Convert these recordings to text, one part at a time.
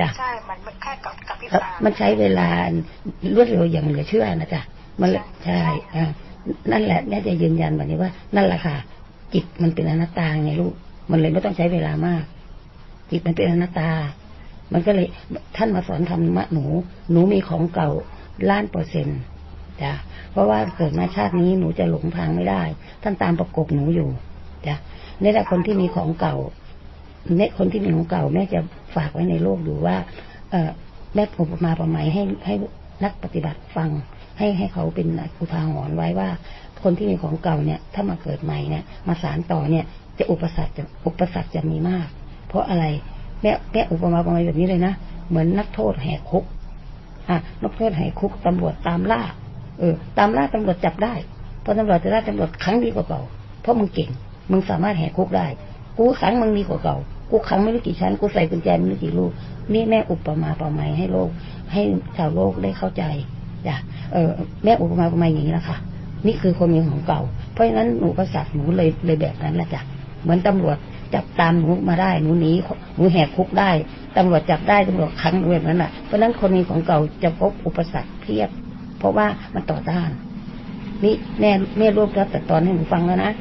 จ้ะใช่ มันแค่กับกับพี่เอ่อตามันใช้เวลารวดเร็วอย่างเหลือเชื่อนะจ๊ะมันเลยใช่อ่านั่นแหละแม่จะยืนยันแบบนี้ว่า นั่นแหละค่ะ จิตมันเป็นอนัตตาไงลูกมันเลยไม่ต้องใช้เวลามาก จิตมันเป็นอนัตตา มันก็เลยท่านมาสอนธรรมะหนู หนูมีของเก่าล้านเปอร์เซ็นต์จ้ะเพราะว่าเกิดมาชาตินี้หนูจะหลงทางไม่ได้ ท่านตามประกบหนูอยู่จ้ะนี่แหละคนที่มีของเก่า เนี่คนที่มีของเก่าแม่จะฝากไว้ในโลกดูว่า เอแม่ผมมาประมายให้ให้นักปฏิบัติฟัง ให้ให้เขาเป็นอุทาหรณ์ไว้ว่า คนที่มีของเก่าเนี่ยถ้ามาเกิดใหม่เนี่ยมาสารต่อเนี่ย จะอุปสรรคจะอุปสรรคจะมีมาก เพราะอะไรแม่แม่อุปมาประมาณแบบนี้เลยนะเหมือนนักโทษแหกคุกอะนักโทษแหกคุกตำรวจตามล่า เออ ตามล่าตำรวจจับได้เพราะตำรวจจะได้ตำรวจครั้งดีกว่าเก่าเพราะมึงเก่ง มึงสามารถแหกคุกได้ กูขังมึงดีกว่าเก่า กูขังไม่รู้กี่ชั้นกูใส่กุญแจไม่รู้กี่ลูก นี่แม่อุปมาประไมยให้โลก ให้ชาวโลกได้เข้าใจจ้ะเออแม่อุปมาประไมยอย่างนี้แหละค่ะนี่คือคนมีของเก่า เพราะฉะนั้นหนูประสาทหนูเลยเลยแบบนั้นแหละจ้ะเหมือนตำรวจจับตามหนูมาได้หนูหนีหนูแหกคุกได้ตำรวจจับได้ตำรวจขังหนูแบบนั้นแหละเพราะฉะนั้นคนมีของเก่าจะพบอุปสรรคเพียบ เพราะว่ามันต่อต้านนี่แม่แม่รวบรัดแต่ตอนให้หนูฟังแล้วนะ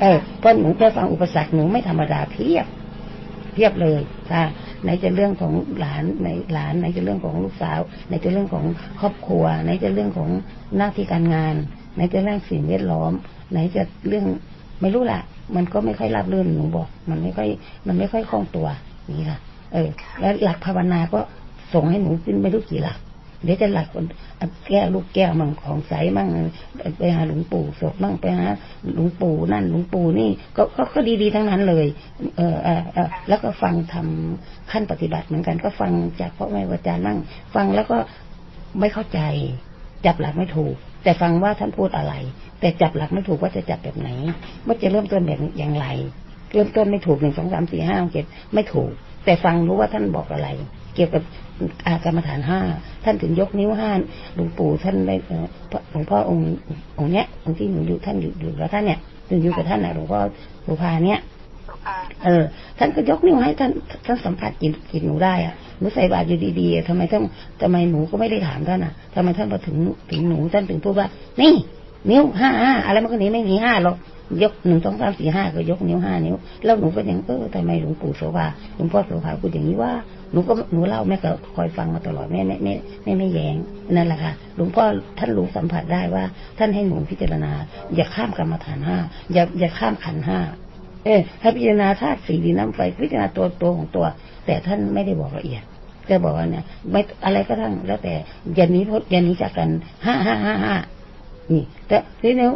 เออเพราะหนูแค่ฟังอุปสรรคหนูไม่ธรรมดาเพียบ เพียบเลยค่ะไหนจะเรื่องของหลานไหนหลานไหนจะเรื่องของลูกสาวไหนจะเรื่องของครอบครัว ไหนจะเรื่องของหน้าที่การงาน ไหนจะเรื่องสิ่งแวดล้อม ไหนจะเรื่องไม่รู้ละมันก็ไม่ค่อยราบรื่นหนูบอกมันไม่ค่อยมันไม่ค่อยคล่องตัวนี่ค่ะ เออ แล้วหลักภาวนาก็ส่งให้หนูขึ้นไม่รู้กี่หลัก เดี๋ยวจะหลักคนแก้วลูกแก้วมั่งของใสมั่งไปหาหลวงปู่ศพมั่งไปหาหลวงปู่นั่นหลวงปู่นี่ก็ก็ก็ดีๆทั้งนั้นเลย เออเออแล้วก็ฟังทำขั้นปฏิบัติเหมือนกัน ก็ฟังจากพ่อแม่อาจารย์มั่ง ฟังแล้วก็ไม่เข้าใจ จับหลักไม่ถูก แต่ฟังว่าท่านพูดอะไร แต่จับหลักไม่ถูกว่าจะจับแบบไหนว่าจะเริ่มต้นแบบอย่างไร เริ่มต้นไม่ถูกหนึ่งสองสามสี่ห้าเจ็ดไม่ถูก แต่ฟังรู้ว่าท่านบอกอะไร เกี่ยวกับ กรรมฐานห้าท่านถึงยกนิ้วห้าหลวงปู่ท่านได้หลวงพ่อองค์องค์เนี้ยองค์ที่หนูอยู่ท่านอยู่อยู่กับท่านเนี่ยถึงอยู่กับท่านนะหลวงพ่อหลวงพาเนี้ยเออ ท่านก็ยกนิ้วให้ท่านท่านสัมผัสจิตจิตหนูได้อะหนูใส่บาตรอยู่ดีๆทำไมต้องทำไมหนูก็ไม่ได้ถามท่านอะทำไมท่านพอถึงถึงหนูท่านถึงพูดว่า นี่ นิ้วห้าห้าอะไรมันก็นี้ไม่มีห้าหรอกยกหนึ่งสองสามสี่ห้าก็ยกนิ้วห้านิ้ว แล้วหนูก็ยังเออทำไมหลวงปู่โสภาหลวงพ่อโสภาพูดอย่างนี้ว่าห นูก็หนูเล่าแม่ก็คอยฟังมาตลอดแม่ไม่ไม่ไม่ไม่แยงนั่นแหละค่ะหลวงพ่อท่านรู้สัมผัสได้ว่า ท่านให้หนูพิจารณา อย่าข้ามกรรมฐานห้าอย่าอย่าข้ามขันห้าเออให้พิจารณาธาตุสี่ดินน้ำไฟพิจารณาตัวตัวของตัว แต่ท่านไม่ได้บอกละเอียดจะบอกว่าเนี่ยไม่อะไรก็ทั้งแล้วแต่อย่านี้พดอย่านี้จากกันห้าห้าห้าห้านี่ แต่ทีนี้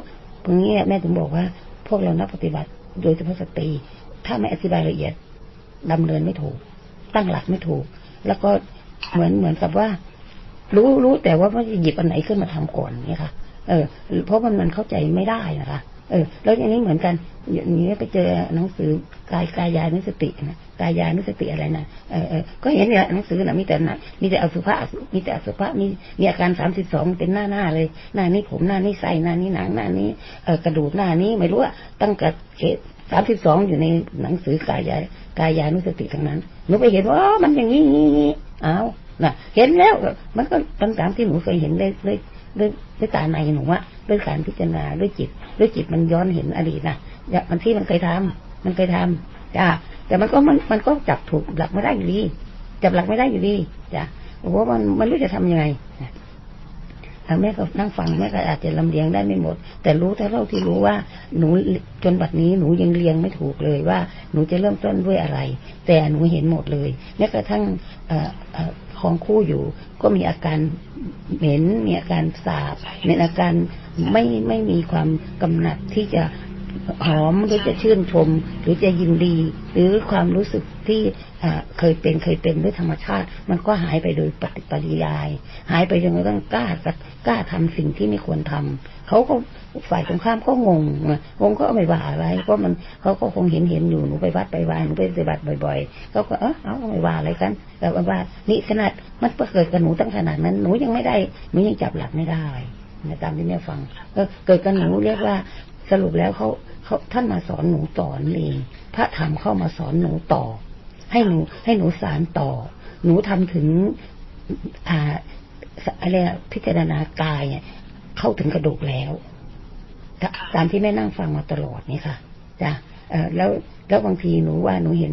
ตรงนี้แม่ถึงบอกว่า พวกเรานักปฏิบัติโดยเฉพาะสตรีถ้าไม่อธิบายละเอียดดำเนินไม่ถูก ตั้งหลักไม่ถูก แล้วก็เหมือนเหมือนกับว่า รู้รู้แต่ว่าว่าจะหยิบอันไหนขึ้นมาทำก่อนเนี่ยค่ะเออ เพราะมันมันเข้าใจไม่ได้นะคะเออ แล้วอย่างนี้เหมือนกัน อย่างนี้ไปเจอหนังสือกายกายานุสตินะกายานุสติอะไรนะเออเออก็เห็นเนี่ยหนังสือนะมีแต่นะมีแต่อสุภะมีแต่อสุภะมีมีอาการสามสิบสองเป็นหน้าหน้าเลย หน้านี้ผมหน้านี้ไส้หน้านี้หนังหน้านี้เออกระดูกหน้านี้ไม่รู้อะตั้งแต่ สามสิบสองอยู่ในหนังสือกายากายานุสติทั้งนั้นหนูไปเห็นว่ามันอย่างนี้นี้นี้อ้าวน่ะเห็นแล้ว มันก็ตามตามที่หนูเคยเห็นเลยเลยด้วยด้วยตาในหนูอะด้วยการพิจารณาด้วยจิต ด้วยจิตมันย้อนเห็นอดีตนะอย่างมันที่มันเคยทำมันเคยทำจ้าแต่มันก็มันมันก็จับถูกหลักไม่ได้อยู่ดีจับหลักไม่ได้อยู่ดีจ้ะบอกว่ามันมันรู้จะทํำยังไง แม่ก็นั่งฟังแม่ก็อาจจะลำเลียงได้ไม่หมด แต่รู้แต่เท่าที่รู้ว่าหนูจนบัดนี้หนูยังเลียงไม่ถูกเลยว่าหนูจะเริ่มต้นด้วยอะไร แต่หนูเห็นหมดเลยแม้กระทั่งของคู่อยู่ ก็มีอาการเหม็นมีอาการสาบมีอาการไม่ไม่มีความกำหนัดที่จะ หอมหรือจะชื่นชม หรือจะยินดี หรือความรู้สึกที่เคยเป็นเคยเป็นด้วยธรรมชาติ มันก็หายไปโดยปฏิปริยาย หายไปจนกระทั่งกล้ากล้าทำสิ่งที่ไม่ควรทำเขาก็ฝ่ายตรงข้ามก็งงงงก็ไม่ว่าอะไรเพราะมันเขาก็คงเห็นเห็นอยู่หนูไปวัดไปวายหนูไปปฏิบัติบ่อยๆเขาก็เออเอาไม่ว่าอะไรกันแต่ว่านี่ขนาดมันเกิดกับหนูตั้งขนาดนั้นหนูยังไม่ได้หนูยังจับหลักไม่ได้ตามที่แม่ฟังก็เกิดกับหนูเรียกว่าสรุปแล้วเขาเขาท่านมาสอนหนูต่อนั่นเอง พระธรรมเข้ามาสอนหนูต่อ ให้หนูให้หนูสารต่อ หนูทำถึงอ่าอะไรพิจารณากายเนี่ยเข้าถึงกระดูกแล้วตามที่แม่นั่งฟังมาตลอดนี่ค่ะจ้ะแล้วแล้วบางทีหนูว่าหนูเห็น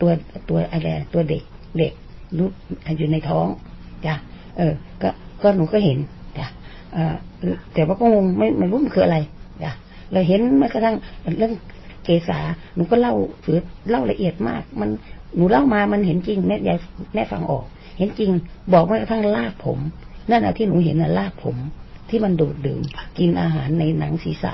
ตัวตัวอะไรตัวเด็กเด็กรู้อยู่ในท้องจ้ะเออ ก็ก็หนูก็เห็นจ้ะเออแต่ว่าก็งงไม่ไม่รู้มันคืออะไร เราเห็นแม้กระทั่งเรื่องเกษาหนูก็เล่าถือเล่าละเอียดมาก มันหนูเล่ามามันเห็นจริงแม่ยายแม่ฟังออก เห็นจริง บอกแม้กระทั่งลากผมนั่นแหะที่หนูเห็นน่ะลากผม ที่มันดูดดื่มกินอาหารในหนังศีรษะ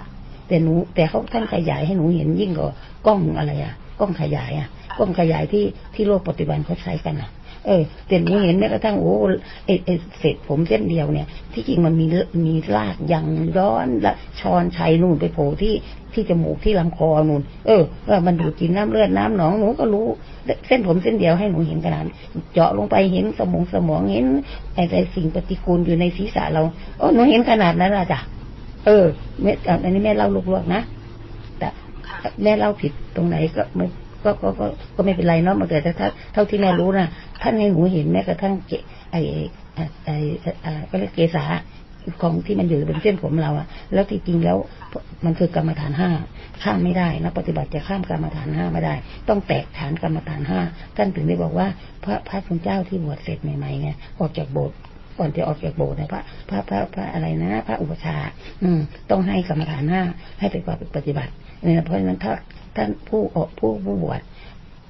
แต่หนูแต่เขาท่านขยายให้หนูเห็นยิ่งกว่ากล้องอะไรอะกล้องขยายอะกล้องขยายที่ที่โลกปัจจุบันเขาใช้กันอะ เออแต่หนูเห็นแม้กระทั่งโอ้เอเศษผมเส้นเดียวเนี่ย ที่จริงมันมีมีรากยังร้อนละชอนชัยนู่นไปโผล่ที่ที่จมูกที่ลำคอนู่นเออว่ามันดูดกินน้ำเลือดน้ำหนองหนูก็รู้ เส้นผมเส้นเดียวให้หนูเห็นขนาดเจาะลงไปเห็นสมองสมองเห็นอะไรสิ่งปฏิกูลอยู่ในศีรษะเราโอ้หนูเห็นขนาดนั้นละจ้ะเออแม่อันนี้แม่เล่าลวกๆนะแต่แม่เล่าผิดตรงไหนก็ไม่ ก็ก็ก็ก็ไม่เป็นไรเนาะมันแต่ถ้าเท่าที่แม่รู้นะท่านให้หนูเห็นแม้กระทั่งเกไอไอก็เรียกเกษาของที่มันอยู่บนเส้นผมเราอะแล้วที่จริงแล้วมันคือกรรมฐานห้าข้ามไม่ได้นะปฏิบัติจะข้ามกรรมฐานห้าไม่ได้ ต้องแตกฐานกรรมฐานห้าท่านถึงได้บอกว่า พระพระคุณเจ้าที่บวชเสร็จใหม่ๆเนี่ยออกจากโบสถ์ก่อนจะออกจากโบสถ์นี่ยพระพระพระพระอะไรนะ พระอุปชาอืม ต้องให้กรรมฐานห้าให้ไปปฏิบัติเนี่ยเพราะฉะนั้นถ้า ท่านผู้ออกผู้ผู้บวช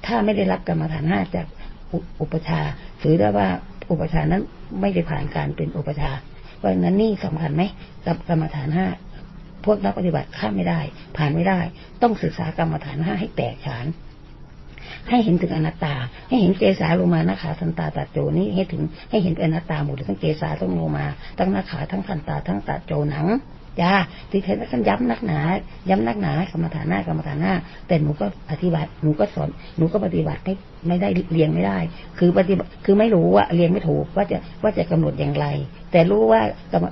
ถ้าไม่ได้รับกรรมฐานห้าจากอุปชาถือได้ว่าอุปชานั้นไม่ได้ผ่านการเป็นอุปชาเพราะนั้นนี่สำคัญไหมกับกรรมฐานห้าพวกนักปฏิบัติข้ามไม่ได้ ผ่านไม่ได้ ต้องศึกษากรรมฐานห้าให้แตกฉาน ให้เห็นถึงอนัตตา ให้เห็นเกสาลงมานาขาสันตาตัดโจนี่ให้ถึงให้เห็นอนัตตาหมดทั้งเกสาต้องลมาทั้งนาขาทั้งสันตาทั้งตัดโจหนัง จ้าที่เทศกันย้ำนักหนา ย้ำนักหนากรรมฐานหน้ากรรมฐานหน้า แต่หนูก็อธิบัติหนูก็สอนหนูก็ปฏิบัติไม่ไม่ได้เรียงไม่ได้ คือปฏิบัติคือไม่รู้ว่าเรียงไม่ถูกว่าจะว่าจะกำหนดอย่างไร แต่รู้ว่ากรรม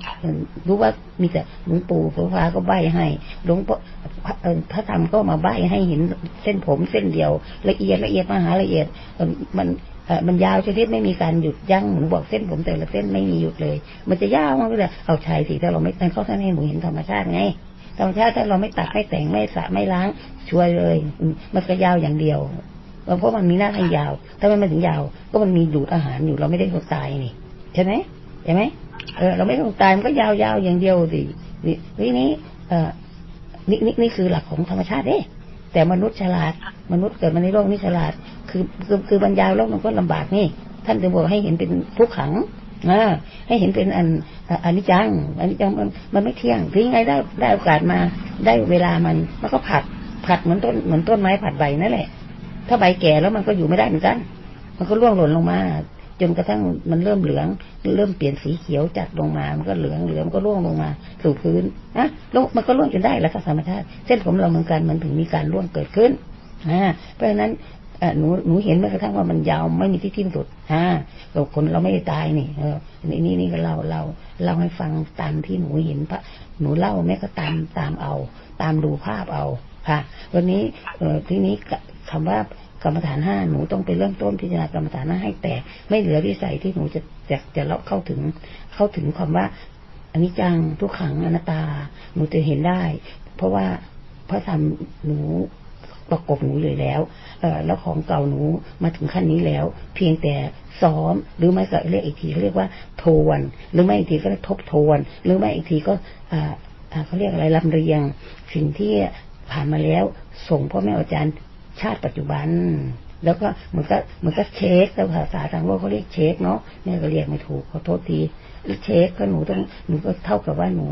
รู้ว่ามีแต่หลวงปู่พระฟ้าก็ใบให้หลวงพระธรรมก็มาใบให้เห็นเส้นผมเส้นเดียว ละเอียดละเอียดมหาละเอียดมัน มันยาวชนิดไม่มีการหยุดยั้งหนูบอกเส้นผมแต่ละเส้นไม่มีหยุดเลย มันจะยาวมากเลยเอาชายสิถ้าเราไม่ตั้งเขาท่านให้หนูเห็นธรรมชาติไงธรรมชาติถ้าเราไม่ตัดไม่แต่งไม่สระไม่ล้างช่วยเลยมันก็ยาวอย่างเดียวเพราะมันมีหน้าให้ยาวถ้ามันม่ถึงยาว ก็มันมีดูดอาหารอยู่เราไม่ได้คนตายนี่ใช่ไหมใช่ไหมเออเราไม่ต้องตายมันก็ยาวๆอย่างเดียวสินี่นี้เออนี่นี่นี่คือหลักของธรรมชาติเด้ แต่มนุษย์ฉลาด มนุษย์เกิดมาในโลกนี้ฉลาด คือคือคือบรรยายโลกมันก็ลำบากนี่ ท่านจะบอกให้เห็นเป็นทุกขังอ่าให้เห็นเป็นอันอันนี้จังอันนี้จังมันมันไม่เที่ยงถึงไงได้ได้โอกาสมาได้เวลามันมันก็ผัดผัดเหมือนต้นเหมือนต้นไม้ผัดใบนั่นแหละ ถ้าใบแก่แล้วมันก็อยู่ไม่ได้เหมือนกัน มันก็ร่วงหล่นลงมา จนกระทั่งมันเริ่มเหลือง เริ่มเปลี่ยนสีเขียวจัดลงมา มันก็เหลืองเหลืองก็ร่วงลงมาสู่พื้นนะล้วมันก็ร่วงจนได้แล้วธรรมชาติเส้นผมเราเหมือนกันมันถึงมีการร่วงเกิดขึ้นอ่าเพราะฉะนั้นหนูหนูเห็นแม้กระทั่งว่ามันยาวไม่มีที่ทิ้งสุดอ่าเราคนเราไม่ได้ตายนี่เออนี่นี่นี่ก็เราเราเราให้ฟังตามที่หนูเห็นพระหนูเล่าแม่ก็ตามตามเอา ตามดูภาพเอาค่ะ วันนี้เออที่นี้คำว่า กรรมฐานห้าหนูต้องไปเริ่มต้นพิจารณากรรมฐานห้าให้แตกไม่เหลือวิสัยที่หนูจะจะจะเลาะเข้าถึงเข้าถึงความว่าอันนี้จังทุกขังอนัตตา หนูจะเห็นได้ เพราะว่าพระธรรมหนูประกบหนูเลยแล้วเอแล้วของเก่าหนูมาถึงขั้นนี้แล้ว เพียงแต่ซ้อมหรือไม่ก็เรียกอีกทีเรียกว่าทวน หรือไม่อีกทีก็ทบทวน หรือไม่อีกทีก็อ่าเขาเรียกอะไรลำเรียง สิ่งที่ผ่านมาแล้วส่งพ่อแม่อาจารย์ ชาติปัจจุบัน แล้วก็มันก็มันก็เช็คแล้วภาษาทางโลกเขาเรียกเช็คเนาะแม่ก็เรียกไม่ถูกขอโทษทีเช็คก็หนูต้องหนูก็เท่ากับว่าหนู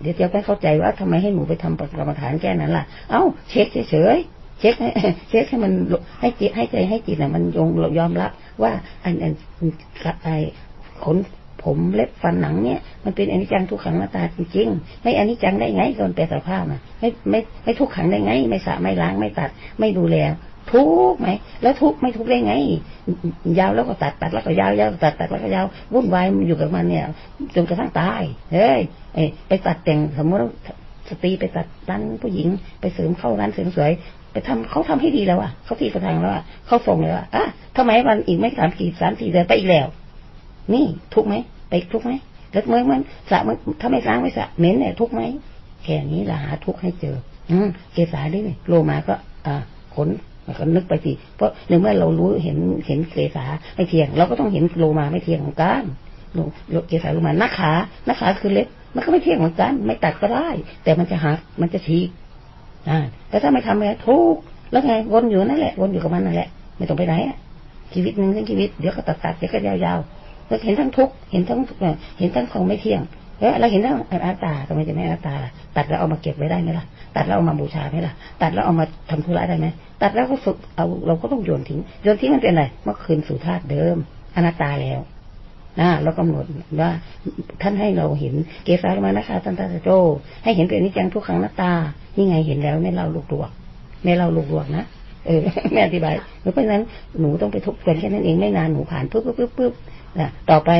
เดี๋ยวจะไม่เข้าใจว่าทำไมให้หนูไปทำปกรรมฐานแค่นั้นล่ะ เอ้า เช็คเฉยเช็คให้เช็คให้มันให้จิตให้ใจให้จิตน่ะมันยงยอมรับว่าอันอันไอขน ผมเล็บฟันหนังเนี่ย มันเป็นอนิจจังทุกขังหน้าตาจริงๆ ไม่อนิจจังได้ไงตอนแปลสภาพอะไม่ไม่ไม่ทุกขังได้ไง ไม่สะไม่ล้างไม่ตัด ไม่ดูแลทุกไหม แล้วทุกไม่ทุกได้ไง ยาวแล้วก็ตัดตัดแล้วก็ยาวยาวตัดตัดแล้วก็ยาววุ่นวายมันอยู่กับมันเนี่ยจนกระทั่งตายเฮ้ยไปตัดแต่งสมมติสตรีไปตัดร้านผู้หญิง ไปเสริมเข้าร้านเสริมสวยไปทำเขาทำให้ดีแล้วอะเขาที่กระทางแล้วอะเขาส่งเลยว่าอะทำไมวันอีกไม่สามกี่สามสี่เดือนไปอีกแล้ว นี่ทุกไหมไปทุกไหมแล้วเมื่อมันสระถ้าไม่ล้างไม่สระเหม็นเนี่ยทุกไหมแค่นี้ละหาทุกให้เจอ อืเกสาไดิโลมาก็ อ่าขนก็นึกไปสิเพราะในเมื่อเรารู้เห็นเห็นเกสาไม่เที่ยง เราก็ต้องเห็นโลมาไม่เที่ยงเหมือนกันโลเกสาโลมานักขานักขาคือเล็บมันก็ไม่เที่ยงเหมือนกัน ไม่ตัดก็ได้ แต่มันจะหักมันจะฉีกอ่าแต่ถ้าไม่ทำเลยทุกแล้วไงวนอยู่นั่นแหละวนอยู่กับมันนั่นแหละ ไม่ต้องไปไหนชีวิตหนึ่งทั้งชีวิตเดี๋ยวก็ตัดตัดเดี๋ยวก็ยาวๆ แล้วเห็นทั้งทุกเห็นทั้งเห็นทั้งของไม่เที่ยงแล้วเราเห็นทั้งอาตาทำไมจะไม่อาตาตัดแล้วเอามาเก็บไว้ได้ไหมล่ะ ตัดแล้วเอามาบูชาไหมล่ะ ตัดแล้วเอามาทำธุระได้ไหมตัดแล้วก็ฝึกเอาเราก็ต้องโยนทิ้งโยนทิ้งมันเป็นอะไรเมื่อคืนสู่ธาตุเดิมอนัตตาแล้วนะเรากำหนดว่าท่านให้เราเห็นเกสารมานะคะท่านตาโจ ให้เห็นเป็นนิจังทุกครั้งหน้าตา นี่ไงเห็นแล้วไม่เล่าลูกดวกไม่เล่าลูกดวกนะเออแม่อธิบายเพราะฉะนั้นหนูต้องไปทบทวนแค่นั้นเองไม่นานหนูผ่านปุ๊บปุ๊บปุ๊บปุ๊บ นะต่อไป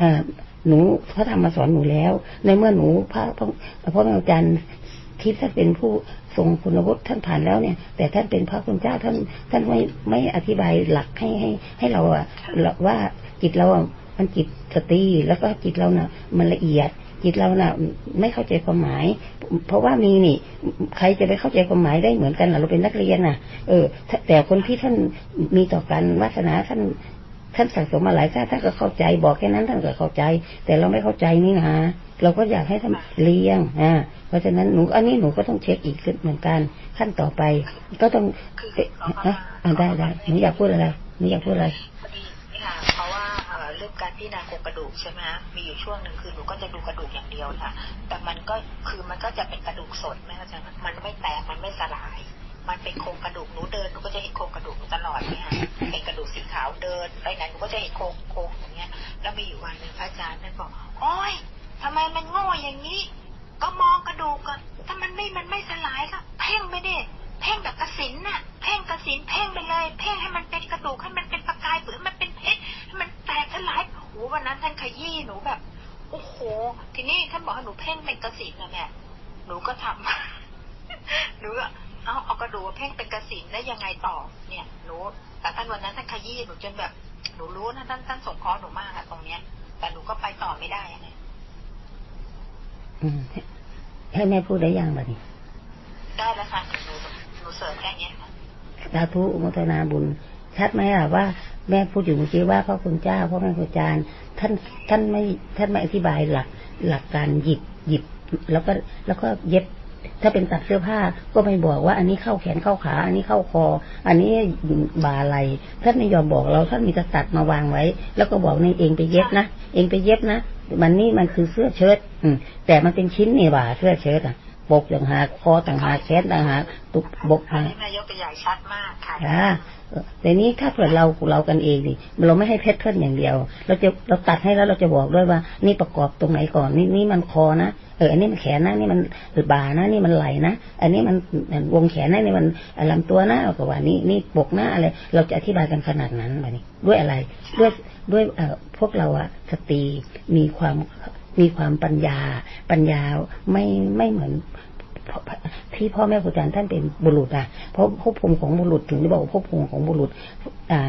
อ่าหนูพระธรรมมาสอนหนูแล้ว ในเมื่อหนูพระพระพระอาจารย์ทิพย์ท่านเป็นผู้ทรงคุณวุฒิท่านผ่านแล้วเนี่ย แต่ท่านเป็นพระคุณเจ้าท่านท่านไม่ไม่อธิบายหลักให้ให้ ให้เราอะว่าจิตเราอะมันจิตสติแล้วก็จิตเราเน่ะ มันละเอียด จิตเราเน่ะไม่เข้าใจความหมาย เพราะว่ามีนี่ ใครจะไปเข้าใจความหมายได้เหมือนกันเราเป็นนักเรียนน่ะ เออ แต่คนที่ท่านมีต่อกันวาสนาท่าน ท่านสั่งสมมาหลายชาติท่านก็เข้าใจบอกแค่นั้นท่านก็เข้าใจ แต่เราไม่เข้าใจนี่นะเราก็อยากให้ท่านเลี้ยงอ่าเพราะฉะนั้นหนูอันนี้หนูก็ต้องเช็คอีกเหมือนกัน ขั้นต่อไป ก็ต้องอะได้ได้หนูอยากพูดอะไรหนูอยากพูดอะไรค่ะเพราะว่าเรื่องการพิจารณาโครงกระดูกใช่ไหมมีอยู่ช่วงหนึ่งคือหนูก็จะดูกระดูกอย่างเดียวค่ะ แต่มันก็คือมันก็จะเป็นกระดูกสดไหมคะอาจารย์มันไม่แตกมันไม่สลาย มันเป็นโครงกระดูกหนูเดินหนูก็จะเห็นโครงกระดูกตลอดเนี่ยเป็นกระดูกสีขาวเดินไปไหนหนูก็จะเห็นโครงโครงอย่างเงี้ย แล้วมีอยู่วันหนึ่งพระอาจารย์ท่านบอกโอ้ยทำไมมันโง่อย่างนี้ ก็มองกระดูกก่อนถ้ามันไม่มันไม่สลายก็เพ่งไปดิเพ่งแบบกระสินน่ะเพ่งกระสินเพ่งไปเลย เพ่งให้มันเป็นกระดูกให้มันเป็นประกายเปลือกมันเป็นเพชรให้มันแตกสลายโอ้วันนั้นท่านขยี้หนูแบบโอ้โห ทีนี้ท่านบอกให้หนูเพ่งเป็นกระสินนะแม่หนูก็ทำหนูก็ เอาเอากระดูกเพ่งเป็นกระสินแล้วยังไงต่อ เนี่ยหนูแต่ท่านวันนั้นท่านขยี้หนูจนแบบหนูรู้นะท่านท่านสงเคราะห์หนูมากอะตรงเนี้ย แต่หนูก็ไปต่อไม่ได้อะเนี่ยให้แม่พูดได้ยังแบบนี้ได้แล้วค่ะหนูหนูเสริมแค่นี้ค่ะสาธุโมทนาบุญ ชัดไหมล่ะว่าแม่พูดอยู่เมื่อกี้ว่าพ่อคุณเจ้าพ่อแม่ครูอาจารย์ ท่านท่านไม่ท่านไม่อธิบายหลักหลักการหยิบหยิบ แล้วก็แล้วก็เย็บ ถ้าเป็นตัดเสื้อผ้าก็ไม่บอกว่า อันนี้เข้าแขนเข้าขา อันนี้เข้าคอ อันนี้บ่าไหลท่านไม่ยอมบอกเราท่านมีจะตัดมาวางไว้ แล้วก็บอกนี่เองไปเย็บนะเองไปเย็บนะมันนี่มันคือเสื้อเชิ้ตอืม แต่มันเป็นชิ้นนี่บ่าเสื้อเชิ้ตอะปกต่างหากคอต่างหากแขนต่างหากตุกบกต่างหากนายกตัวอย่างชัดมากค่ะ แต่นี้ถ้าเกิดเราเรากันเองดิเราไม่ให้เพชรเพื่อนอย่างเดียว เราจะเราตัดให้แล้วเราจะบอกด้วยว่า นี่ประกอบตรงไหนก่อน นี่นี่มันคอนะเอออันนี้มันแขนนะนี่มันบ่านะนี่มันไหลนะอันนี้มันวงแขนนะนี่มันลำตัวนะกว่านี่นี่ปกหน้าอะไร เราจะอธิบายกันขนาดนั้นแบบนี้ ด้วยอะไร ด้วยด้วยเอ่อพวกเราอะสตรีมีความมีความปัญญา ปัญญาไม่ไม่เหมือน ที่พ่อแม่ครูอาจารย์ท่านเป็นบุรุษอะเพราะภพภูมิของบุรุษถึงได้บอกว่าภพภูมิของบุรุษ อ่า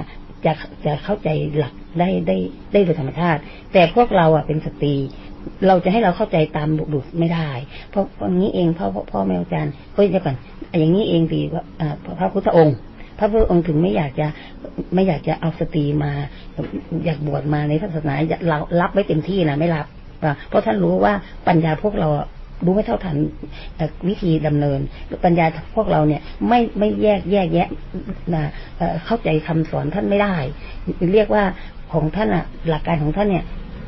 จะจะเข้าใจหลักได้ได้ได้โดยธรรมชาติ แต่พวกเราอะเป็นสตรีเราจะให้เราเข้าใจตามบุรุษไม่ได้ เพราะอย่างนี้เองพ่อพ่อแม่อาจารย์ก็จะก่อนอย่างนี้เองดีว่าพระพุทธองค์พระพุทธองค์ถึงไม่อยากจะไม่อยากจะเอาสตรีมา อยากบวชมาในศาสนาเรารับไว้เต็มที่นะไม่รับเพราะท่านรู้ว่าปัญญาพวกเรา รู้ไม่เท่าทันวิธีดำเนิน ปัญญาพวกเราเนี่ยไม่ไม่แยกแยกแยะนะเข้าใจคำสอนท่านไม่ได้ เรียกว่าของท่านอะหลักการของท่านเนี่ย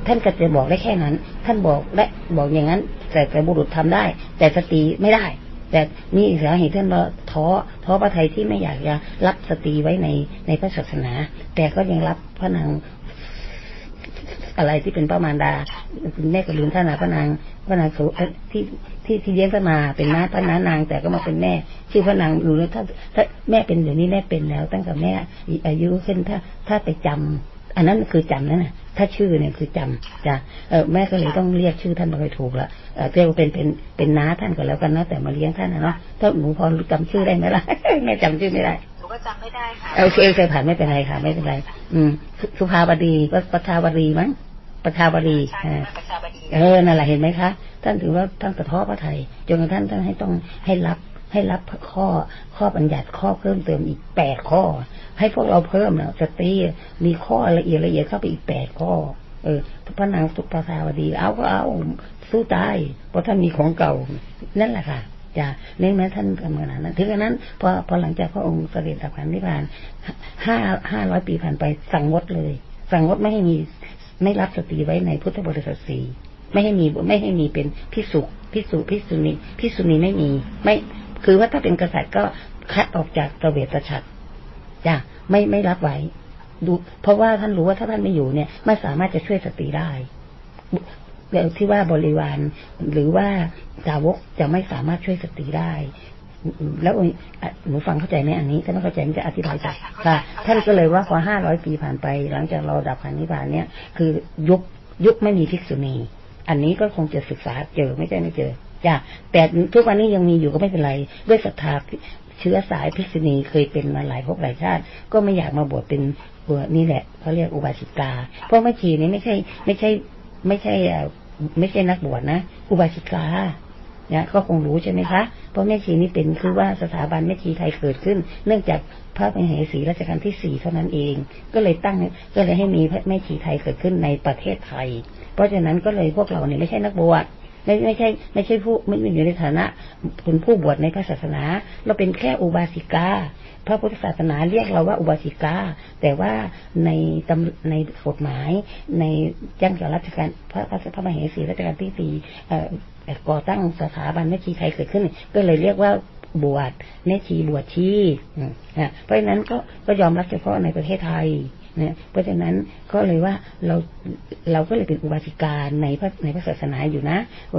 ท่านก็จะบอกได้แค่นั้น ท่านบอกและบอกอย่างนั้น แต่แต่บุรุษทำได้ แต่สติไม่ได้ แต่มีสาเหตุท่านว่าท้อท้อพระไทยที่ไม่อยากจะรับสติไว้ในในพระศาสนา แต่ก็ยังรับพระนาง อะไรที่เป็นพระมารดาแม่ก็ลืมท่านนะพระนางพระนางสุที่ที่ที่เลี้ยงพระมาเป็นน้าพระน้านางแต่ก็มาเป็นแม่ ชื่อพระนางรู้แล้วถ้าถ้าแม่เป็นเดี๋ยวนี้แม่เป็นแล้ว ตั้งแต่แม่อายุขึ้นถ้าถ้าไปจำอันนั้นคือจำนั่นนะถ้าชื่อเนี่ยคือจำจ้ะเออแม่ก็เลยต้องเรียกชื่อท่านไม่ค่อยถูกละเออเรียกว่าเป็นเป็นเป็นน้าท่านก็แล้วกันนะแต่มาเลี้ยงท่านนะเนาะถ้าหนูพอจำชื่อได้ไหมล่ะแม่จำชื่อไม่ได้หนูก็จำไม่ได้ค่ะโอเคโอเคผ่านไม่เป็นไรค่ะ ไม่เป็นไร อืมสุสุภาวดีก็ประชาวดีมั้ง ประชาวดีใช่อ่าค่ะประชาบดีเออนั่นแหละเห็นไหมคะ ท่านถือว่าท่านกระท้อพระไทยจนกระทั่งท่านให้ต้องให้รับให้รับข้อข้อบัญญัติข้อเพิ่มเติมอีกแปดข้อ ให้พวกเราเพิ่มเนาะสตรีมีข้อละเอียดละเอียดเข้าไปอีกแปดข้อ เออพระนางสุปภาวดี เอาก็เอาสู้ตายเพราะท่านมีของเก่า นั่นแหละค่ะจะเน้นแม้ท่านกำเนิดนั้นถึงกระนั้นพอพอหลังจากพระองค์เสด็จดับขันนิพพานห้าห้าร้อยปีผ่านไปสั่งงดเลย สั่งงดไม่ให้มี ไม่รับสตรีไว้ในพุทธบริษัทสีไม่ให้มีไม่ให้มีเป็นพิสุพิสุพิสุณีพิสุณีไม่มี ไม่ คือว่าถ้าเป็นกษัตริย์ก็คัดออกจากตระเวตฉัตรจ้ะไม่ไม่รับไว้ดู เพราะว่าท่านรู้ว่าถ้าท่านไม่อยู่เนี่ยไม่สามารถจะช่วยสตรีได้แล้วที่ว่าบริวารหรือว่าสาวกจะไม่สามารถช่วยสตรีได้ แล้วอะหนูฟังเข้าใจไหมอันนี้ ถ้าไม่เข้าใจมันจะอธิบายจ้ะค่ะ ท่านก็เลยว่าพอห้าร้อยปีผ่านไป หลังจากเราดับขันธ์นิพพานเนี่ย คือยุคยุคไม่มีภิกษุณี อันนี้ก็คงจะศึกษาเจอไม่ใช่ไม่เจอจ้ะแต่ทุกวันนี้ยังมีอยู่ก็ไม่เป็นไร ด้วยศรัทธาเชื้อสายภิกษุณีเคยเป็นมาหลายภพหลายชาติ ก็ไม่อยากมาบวชเป็นบวชนี่แหละเขาเรียกอุบาสิกา เพราะแม่ชีนี่ไม่ใช่ ไม่ใช่ ไม่ใช่เอ่อไม่ใช่นักบวชนะ อุบาสิกาเนี่ยก็คงรู้ใช่ไหมคะ เพราะแม่ชีนี่เป็นคือว่าสถาบันแม่ชีไทยเกิดขึ้น เนื่องจากพระมเหสีรัชกาลที่สี่เท่านั้นเอง ก็เลยตั้งก็เลยให้มีแม่ชีไทยเกิดขึ้นในประเทศไทย เพราะฉะนั้นก็เลยพวกเราเนี่ยไม่ใช่นักบวชไม่ไม่ใช่ไม่ใช่ผู้ไม่ไม่อยู่ในฐานะเป็นผู้บวชในพระศาสนา เราเป็นแค่อุบาสิกาพระพุทธศาสนาเรียกเราว่าอุบาสิกา แต่ว่าในตำในกฎหมายในจังกับรัชกาลพระพระพระมเหสีรัชกาลที่สี่ ก่อตั้งสถาบันแม่ชีไทยเกิดขึ้น ก็เลยเรียกว่าบวชแม่ชีบวชชีนะเพราะฉะนั้นก็ก็ยอมรับเฉพาะในประเทศไทยนะเพราะฉะนั้นก็เลยว่าเราเราก็เลยเป็นอุบาสิกาในพระในพระศาสนาอยู่นะ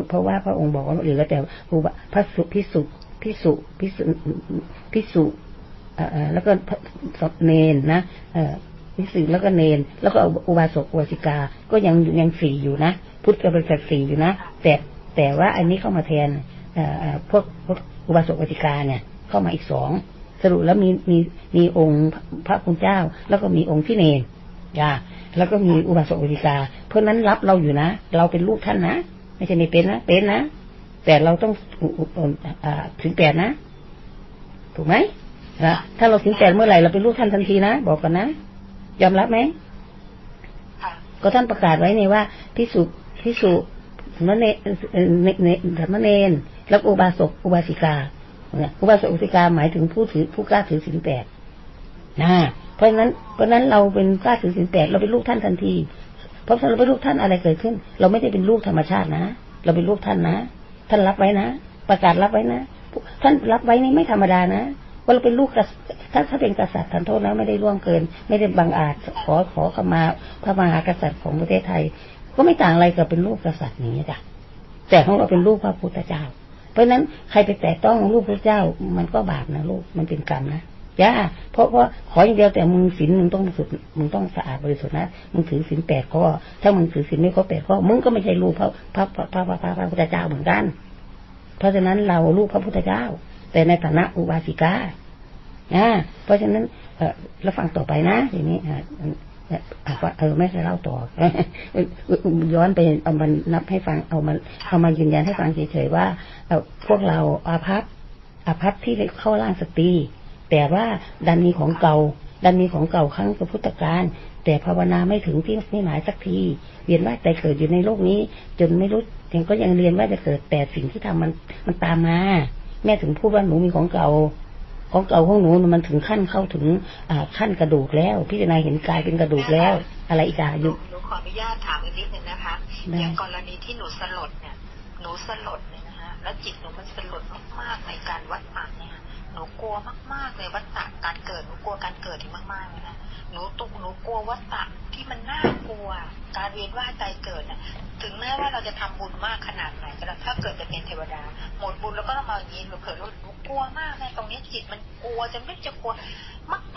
เพราะว่าพระองค์บอกว่าเหลือแต่อุบาพระสุพิสุพิสุพิสุพิสุแล้วก็พระเนนนะเอ่อวิสุแล้วก็เนน แล้วก็อุบาสกอุบาสิกาก็ยังยังสี่อยู่นะ พุทธบริษัทสี่อยู่นะแต่ แต่ว่าอันนี้เข้ามาแทนเอ่อเอ่อพวกพวกอุบาสกอุบาสิกาเนี่ยเข้ามาอีกสองสรุปแล้วมีมีมีองค์พระคุณเจ้า แล้วก็มีองค์ที่เนนจ้าแล้วก็มีอุบาสกอุบาสิกา เพราะนั้นรับเราอยู่นะ เราเป็นลูกท่านนะไม่ใช่ไม่เป็นนะเป็นนะแต่เราต้องอุอุอ่าถึงแปดนะ ถูกไหมนะถ้าเราถึงแปดเมื่อไหร่เราเป็นลูกท่านทันทีนะบอกกันนะยอมรับไหมค่ะก็ท่านประกาศไว้ในว่าพิสุพิสุ สมณเณรเอ่อเนเนสมณเณรแล้วอุบาสกอุบาสิกาเนี่ยอุบาสกอุบาสิกาหมายถึงผู้ถือผู้กล้าถือศีลแปดนะเพราะฉะนั้นเพราะนั้นเราเป็นกล้าถือศีลแปดเราเป็นลูกท่านทันทีเพราะถ้าเราเป็นลูกท่านอะไรเกิดขึ้น เราไม่ได้เป็นลูกธรรมชาตินะ เราเป็นลูกท่านนะ ท่านรับไว้นะ ประกาศรับไว้นะ ท่านรับไว้นี่ไม่ธรรมดานะว่าเราเป็นลูกถ้าถ้าเป็นกษัตริย์ทันโทษนะไม่ได้ล่วงเกิน ไม่ได้บังอาจขอขอขมาพระมหากษัตริย์ของประเทศไทย ก็ไม่ต่างอะไรกับเป็นลูกกษัตริย์อย่างนี้จ้ะแต่ของเราเป็นลูกพระพุทธเจ้า เพราะฉะนั้นใครไปแตะต้องลูกพระเจ้ามันก็บาปนะลูกมันเป็นกรรมนะย่าเพราะเพราะขออย่างเดียวแต่มึงศีลมึงต้องสุดมึงต้องสะอาดบริสุทธิ์นะมึงถือศีลแปดข้อถ้ามึงถือศีลไม่ครบแปดข้อมึงก็ไม่ใช่ลูกพระพระพระพระพระพระพุทธเจ้าเหมือนกัน เพราะฉะนั้นเราลูกพระพุทธเจ้า แต่ในฐานะอุบาสิกานะเพราะฉะนั้นเออแล้วฟังต่อไปนะทีนี้อ่า อ่อเออไม่ใช่เล่าต่อย้อนไปเอามันนับให้ฟังเอามาเอามายืนยันให้ฟังเฉยๆว่าเออพวกเราอาภัพอาภัพที่เข้าร่างสตรีแต่ว่าดันมีของเก่า ดันมีของเก่าครั้งกับพุทธกาลแต่ภาวนาไม่ถึงที่นี่หมายสักทีเรียนว่าแต่เกิดอยู่ในโลกนี้ จนไม่รู้ยังก็ยังเรียนว่าจะเกิดแต่สิ่งที่ทำมันมันตามมา แม่ถึงพูดว่าหนูมีของเก่า ของเก่าของหนูมันถึงขั้นเข้าถึงอ่าขั้นกระดูกแล้ว พิจารณาเห็นกายเป็นกระดูกแล้ว อะไรอีกอะหอนูยู่หนูขออนุญาตถามอีกนิดนึงนะคะได้อย่างกรณีที่หนูสลดเนี่ย หนูสลดเนี่ยนะคะแล้วจิตหนูมันสลดมากๆในการวัดปากเนี่ยหนูกลัวมากๆเลยวัฏฏะการเกิดหนูกลัวการเกิดที่มากๆเลยนะหนูตุกหนูกลัววัฏฏะที่มันน่ากลัว การเวียนว่ายตายเกิดน่ะ ถึงแม้ว่าเราจะทำบุญมากขนาดไหนก็ตามถ้าเกิดจะเป็นเทวดา หมดบุญแล้วก็ต้องมาอย่างนี้หนูเกิดแล้วหนู กลัวมากนะตรงนี้จิตมันกลัวจะไม่จะกลัว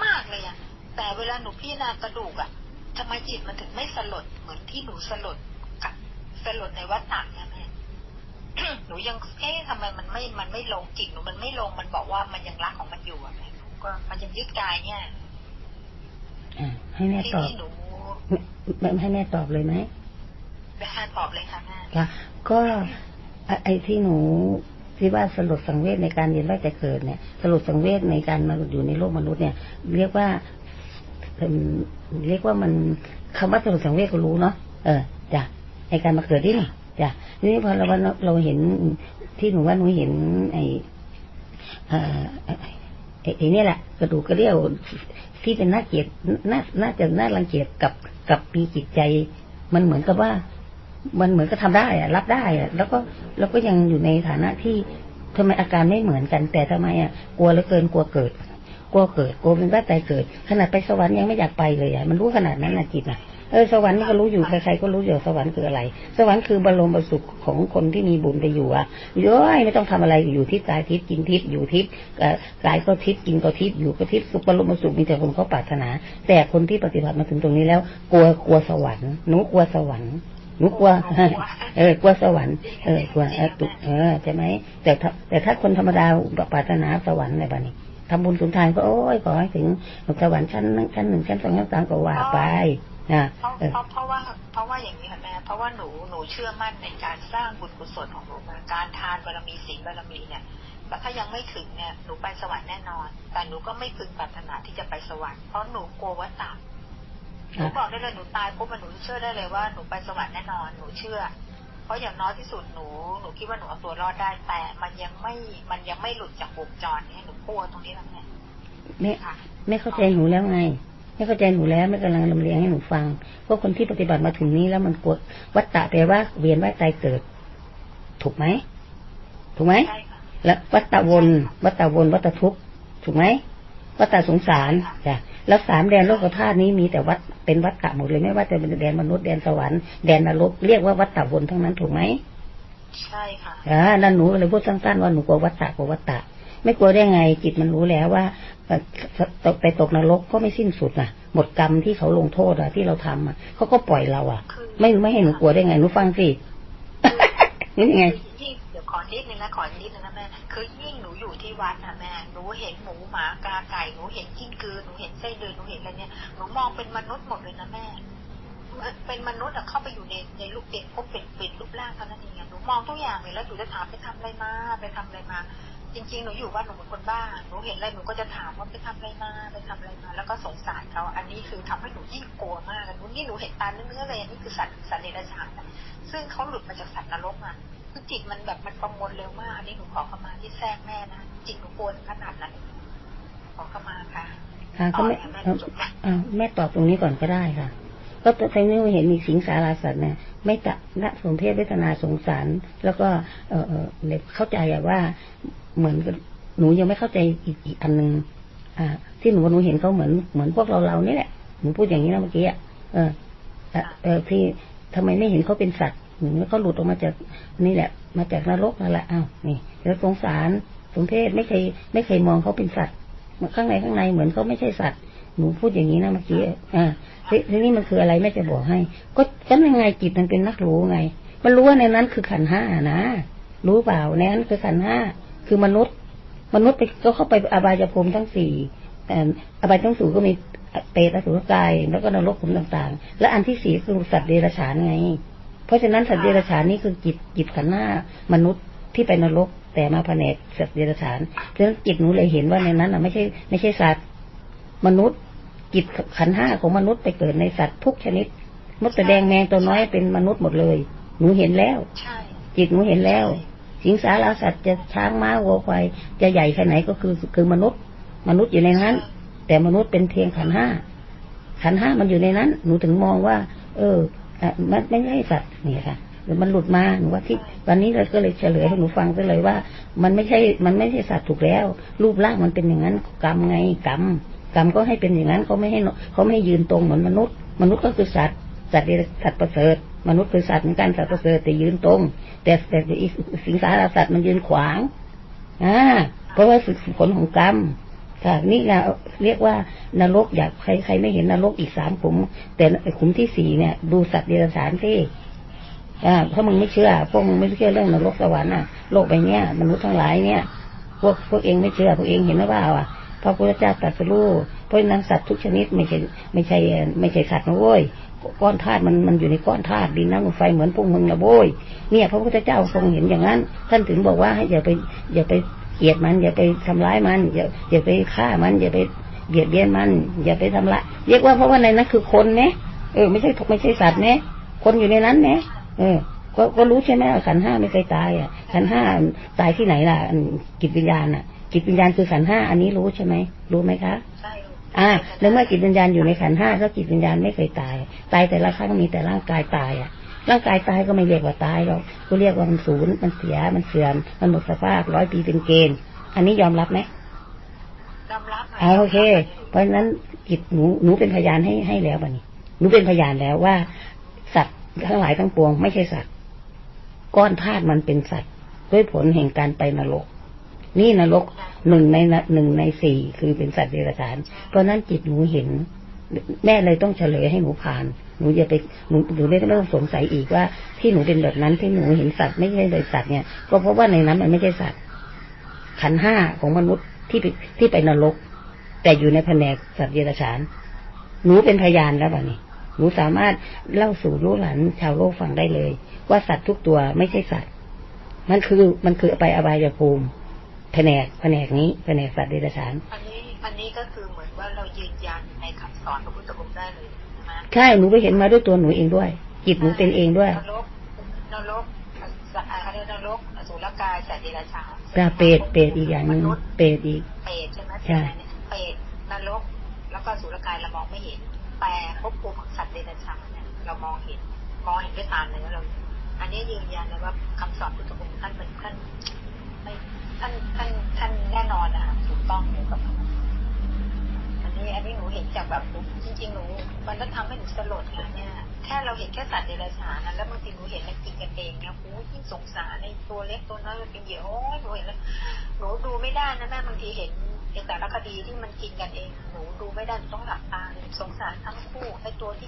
มาก ๆเลยอะแต่เวลาหนูพิจารณากระดูกอะททำไมจิตมันถึงไม่สลดเหมือนที่หนูสลดกับสลดในวัฏฏะเนี่ยแม่หนูยังเอ๊ะทำไมมันไม่มันไม่ลงจิตหนูมันไม่ลงมันบอกว่ามันยังรักของมันอยู่อะแม่หนูก็มันยังยึดกายเนี่ยอ่าให้แม่ที่ตอบที่หนูแม่ให้แม่ตอบเลยไหมแม่ตอบเลยค่ะแม่ค่ะก็ไอ้ไอ้ที่หนู ที่ว่าสลดสังเวชในการเรียนว่าจะเกิดเนี่ยสลดสังเวชในการมาอยู่ในโลกมนุษย์เนี่ย เรียกว่าเป็นเรียกว่ามันคำว่าสลดสังเวชก็รู้เนาะเออจ้ะในการมาเกิดที่นี่จ้ะทีนี้พอเราว่าเราเห็นที่หนูว่าหนูเห็น ไอ้เออไอ้ไอ้ไอ้เนี่ยแหละ กระดูกกระเดี่ยวที่เป็นน่าเกลียดน่าน่าจะน่ารังเกียจกับกับมีจิตใจ มันเหมือนกับว่า มันเหมือนก็ทำได้อะรับได้อะแล้วก็แล้วก็ยังอยู่ในฐานะที่ทำไมอาการไม่เหมือนกัน แต่ทำไมอะกลัวเหลือเกินกลัวเกิด กลัวเกิดกลัวเป็นว่าตายเกิด ขนาดไปสวรรค์ยังไม่อยากไปเลยอะมันรู้ขนาดนั้นนะจิตอะเออสวรรค์นี่ก็รู้อยู่ใครๆก็รู้อยู่สวรรค์คืออะไร สวรรค์คือบรมสุขของคนที่มีบุญไปอยู่อะเยอะไม่ต้องทำอะไรอยู่ที่กายทิพย์กินทิพย์อยู่ทิพย์กายก็ทิพย์กินก็ทิพย์อยู่ก็ทิพย์สุขบรมสุขมีแต่คนเขาปรารถนา แต่คนที่ปฏิบัติมาถึงตรงนี้แล้ว กลัวกลัวสวรรค์หนูกลัวสวรรค์ หนูกลัวเออกลัวสวรรค์เออกลัวเออตุเออใช่ไหมแต่ถ้าแต่ถ้าคนธรรมดาปรารถนาสวรรค์อะไรบ้านี้ทำบุญสุนทานก็โอ้ยขอให้ถึงสวรรค์ชั้นนั้นชั้นหนึ่งชั้นสองชั้นสามก็ว่าไปนะเพราะเออเพราะเพราะว่าเพราะว่าอย่างนี้ค่ะแม่เพราะว่าหนูหนูเชื่อมั่นในการสร้างบุญกุศลของหนูมาการทานบารมีศีลบารมีเนี่ยแล้วถ้ายังไม่ถึงเนี่ยหนูไปสวรรค์แน่นอน แต่หนูก็ไม่พึงปรารถนาที่จะไปสวรรค์เพราะหนูกลัววัฏฏะ หนูบอกได้เลยหนูตายปุ๊บมันหนูเชื่อได้เลยว่าหนูไปสวรรค์แน่นอนหนูเชื่อ เพราะอย่างน้อยที่สุดหนูหนูคิดว่าหนูเอาตัวรอดได้แต่ มันยังไม่มันยังไม่หลุดจากวงจรเนี่ยหนูกลัวตรงนี้แล้วเนี่ยแม่ค่ะไม่เข้าใจหนูแล้วไงไม่เข้าใจหนูแล้วไม่กำลังลำเลียงให้หนูฟังเพราะคนที่ปฏิบัติมาถึงนี้แล้วมันกลัววัฏฏะแปลว่าเวียนว่ายตายเกิด ถูกไหมถูกไหมใช่ค่ะแล้ววัฏฏะวนวัฏฏะวนวัฏฏะทุกข์ถูกไหมวัฏฏะสงสารจ้ะ แล้วสามแดนโลกธาตุนี้มีแต่วัฏเป็นวัฏฏะหมดเลยไม่ว่าจะเป็นแดนมนุษย์แดนสวรรค์แดนนรกเรียกว่าวัฏฏะวนทั้งนั้นถูกไหมใช่ค่ะอ่านั่นหนูเลยพูดสั้นๆว่าหนูกลัววัฏฏะกลัววัฏฏะไม่กลัวได้ไงจิตมันรู้แล้วว่าเอ่อตกไปตกนรกก็ไม่สิ้นสุดน่ะหมดกรรมที่เขาลงโทษอะที่เราทำอะเขาก็ปล่อยเราอะคือไม่ไม่ให้หนูกลัวได้ไงหนูฟังสินี่ไงคือยิ่งเดี๋ยว ขอนิดนึงนะขอนิดนึงนะแม่คือยิ่งหนูอยู่ที่วัดนะแม่หนูเห็นหมูหมากาไก่หนูเห็นกิ้งกือหนูเห็นไส้เดือนหนูเห็นอะไรเนี่ยหนูมองเป็นมนุษย์หมดเลยนะแม่เป็นมนุษย์อะเข้าไปอยู่ในในรูปเด็กพบเป็นเป็นรูปร่างเท่านั้นเองหนูมองทุกอย่างเลยแล้วหนูจะถามไปทำอะไรมาไปทำอะไรมา จริงๆหนูอยู่ว่าหนูเป็นคนบ้าหนูเห็นอะไรหนูก็จะถามว่าไปทำอะไรมาไปทำอะไรมา แล้วก็สงสารเขาอันนี้คือทำให้หนูยิ่งกลัวมากเลยนูนี่หนูเห็นตาเนื้อเลยอันนี้คือสัตว์สัตว์เดรัจฉานะซึ่งเขาหลุดมาจากสัตว์นรกอะ คือจิตมันแบบมันประมวลเร็วมากอันนี้หนูขอเข้ามาที่แทรกแม่นะจิตหนูกลัวถึงขนาดนั้นขอเข้ามาค่ะค่ะก็ไม่ต่อเลยแม่เอ่อจบละอ่าแม่ตอบตรงนี้ก่อนก็ได้ค่ะ ก็ตัวแทงนี้เห็นมีสิงสาราสัตว์เนี่ยไม่ตะละสมเพศเวทนาสงสาร แล้วก็ เออเออเลยเข้าใจอะว่า เหมือนกับหนูยังไม่เข้าใจอีกอีกอันหนึ่งอ่า ที่หนูว่าหนูเห็นเขาเหมือนเหมือนพวกเราเรานี่แหละหนูพูดอย่างนี้นะเมื่อกี้อะเออเออเออที่ทำไมไม่เห็นเขาเป็นสัตว์ เหมือนเขาหลุดออกมาจากนี่แหละ มาจากนรกนั่นแหละอ้าวนี่แล้วสงสารสมเพศไม่เคย ไม่เคยมองเขาเป็นสัตว์ข้างในข้างในเหมือนเขาไม่ใช่สัตว์หนูพูดอย่างนี้นะเมื่อกี้อ่าทีทีนี้มันคืออะไรแม่จะบอกให้ ก็ก็ยังไงจิตมันเป็นนักรู้ไง มันรู้ว่าในนั้นคือขันห้านะรู้เปล่าในนั้นคือขันห้าคือมนุษย์ มนุษย์ไปก็เข้าไปอบายภูมิทั้งสี่แต่อบายทั้งสูงก็มีเปรตอสุรกาย แล้วก็นรกภูมิต่างๆ และอันที่สี่คือสัตว์เดรัจฉานไง เพราะฉะนั้นสัตว์เดรัจฉานนี่คือจิตจิตขันธ์ห้ามนุษย์ที่ไปนรกแต่มาแผนกสัตว์เดรัจฉานเพราะฉะนั้นจิตหนูเลยเห็นว่าในนั้นอะไม่ใช่ไม่ใช่สัตว์มนุษย์ จิตขันธ์ห้าของมนุษย์ไปเกิดในสัตว์ทุกชนิดมดแสดงแมงตัวน้อยเป็นมนุษย์หมดเลย หนูเห็นแล้วใช่จิตหนูเห็นแล้ว สิงสาราสัตว์จะช้างม้าวัวควายจะใหญ่แค่ไหนก็คือคือมนุษย์ มนุษย์อยู่ในนั้น แต่มนุษย์เป็นเพียงขันธ์ห้าขันธ์ห้ามันอยู่ในนั้น หนูถึงมองว่า เอออะ มันไม่ใช่สัตว์นี่ค่ะหรือมันหลุดมาหนูว่าที่วันนี้เราก็เลยเฉลยให้หนูฟังไปเลยว่า มันไม่ใช่ มันไม่ใช่สัตว์ถูกแล้ว รูปร่างมันเป็นอย่างนั้นกรรมไงกรรมกรรมก็ให้เป็นอย่างนั้นเขาไม่ให้เขาไม่ให้ยืนตรงเหมือนมนุษย์ มนุษย์ก็คือสัตว์สัตว์สัตว์ประเสริฐมนุษย์คือสัตว์เหมือนกันสัตว์ประเสริฐแต่ยืนตรง แต่แต่สิงสารสัตว์มันยืนขวางอ่าเพราะว่าฝึกผลของกรรม ค่ะนี่นะเรียกว่านรกอยากใครใครไม่เห็นนรกอีกสามขุม แต่ขุมที่สี่เนี่ย ดูสัตว์เดรัจฉานที่อ่าถ้ามึงไม่เชื่อ พวกมึงไม่เชื่อเรื่องนรกสวรรค์อะโลกใบเนี้ยมนุษย์ทั้งหลายเนี่ยพวกพวกเองไม่เชื่อพวกเองเห็นหรือเปล่าอะพระพุทธเจ้าตรัสรู้เพราะนั้นสัตว์ทุกชนิดไม่ใช่ไม่ใช่ไม่ใช่สัตว์นะโว้ยก้อนธาตุมันมันอยู่ในก้อนธาตุดินน้ำลมไฟเหมือนพวกมึงนะโว้ยเนี่ย พระพุทธเจ้าทรงเห็นอย่างนั้น ท่านถึงบอกว่าให้อย่าไปอย่าไป เกลียดมันอย่าไปทำร้ายมัน อย่าอย่าไปฆ่ามันอย่าไปเบียดเบียนมัน อย่าไปทำลายเรียกว่าเพราะว่าในนั้นคือคนไหมเออไม่ใช่ไม่ใช่สัตว์ไหมคนอยู่ในนั้นไหมเออ ก็ก็รู้ใช่ไหมว่าขันธ์ห้าไม่เคยตายอะขันธ์ห้าตายที่ไหนล่ะอันจิตวิญญาณอะจิตวิญญาณคือขันธ์ห้าอันนี้รู้ใช่ไหมรู้ไหมคะใช่ลูกอ่าแล้วเมื่อจิตวิญญาณอยู่ในขันธ์ห้าก็จิตวิญญาณไม่เคยตาย ตายแต่ละครั้งมีแต่ร่างกายตายอะ ร่างกายตายก็ไม่เรียกว่าตายหรอกก็เรียกว่ามันสูญมันเสียมันเสื่อมมันหมดสภาพร้อยปีเป็นเกณฑ์ อันนี้ยอมรับไหมยอมรับอ่าโอเค เพราะฉะนั้นจิตหนูหนูเป็นพยานให้ให้แล้วบัดนี้หนูเป็นพยานแล้วว่า สัตว์ทั้งหลายทั้งปวงไม่ใช่สัตว์ ก้อนธาตุมันเป็นสัตว์ ด้วยผลแห่งการไปนรก นี่นรกหนึ่งในหนึ่งในสี่คือเป็นสัตว์เดรัจฉานเพราะฉะนั้นจิตหนูเห็นแม่เลยต้องเฉลยให้หนูผ่าน หนูอย่าไปหนูหนูไม่ต้องสงสัยอีกว่า ที่หนูเป็นแบบนั้นที่หนูเห็นสัตว์ไม่ใช่เลยสัตว์เนี่ย ก็เพราะว่าในนั้นมันไม่ใช่สัตว์ ขันห้าของมนุษย์ที่ไปที่ไปนรก แต่อยู่ในแผนกสัตว์เดรัจฉาน หนูเป็นพยานแล้วแบบนี้หนูสามารถเล่าสู่ลูกหลานชาวโลกฟังได้เลย ว่าสัตว์ทุกตัวไม่ใช่สัตว์ มันคือมันคือไปอบายภูมิแผนกแผนกนี้แผนกสัตว์เดรัจฉานอันนี้อันนี้ก็คือเหมือนว่าเรายืนยันในคำสอนพระพุทธองค์ได้เลย ใช่ไหมใช่หนูไปเห็นมาด้วยตัวหนูเองด้วย จิตหนูเป็นเองด้วย นรก นรกอะไรยกนรกอสุรกายสัตว์เดรัจฉานปลาเปรตเปรตอีกอย่างหนึ่งมนุษย์เปรตอีก เปรตใช่ไหมใช่เปรตนรก แล้วก็อสุรกายเรามองไม่เห็น แต่ภพภูมิของสัตว์เดรัจฉานเนี่ยเรามองเห็น มองเห็นด้วยตาเนื้อเรา อันนี้ยืนยันเลยว่าคำสอนพุทธองค์ท่านเป็นท่านไม่ท่านท่านท่านแน่นอนนะคะถูกต้องเลยกับอั นี้อันนี้หนูเห็นจากแบบจริงๆหนูมันก็ทำให้หนูสลดนะเนี่ยแค่เราเห็นแค่สัตว์เดรัจฉานนะแล้วบางทีหนูเห็นแล้วกินกันเองเนี่ยโอ้ยิ่งสงสารในตัวเล็กตัวน้อยมันเป็นเหยื่อโอ้ยหนูเห็นแล้วหนูดูไม่ได้นะแม่บางทีเห็นในแต่ละคดีที่มันกินกันเองหนูดูไม่ได้หนูต้องหลับตาสงสารทั้งคู่ไอ้ตัวที่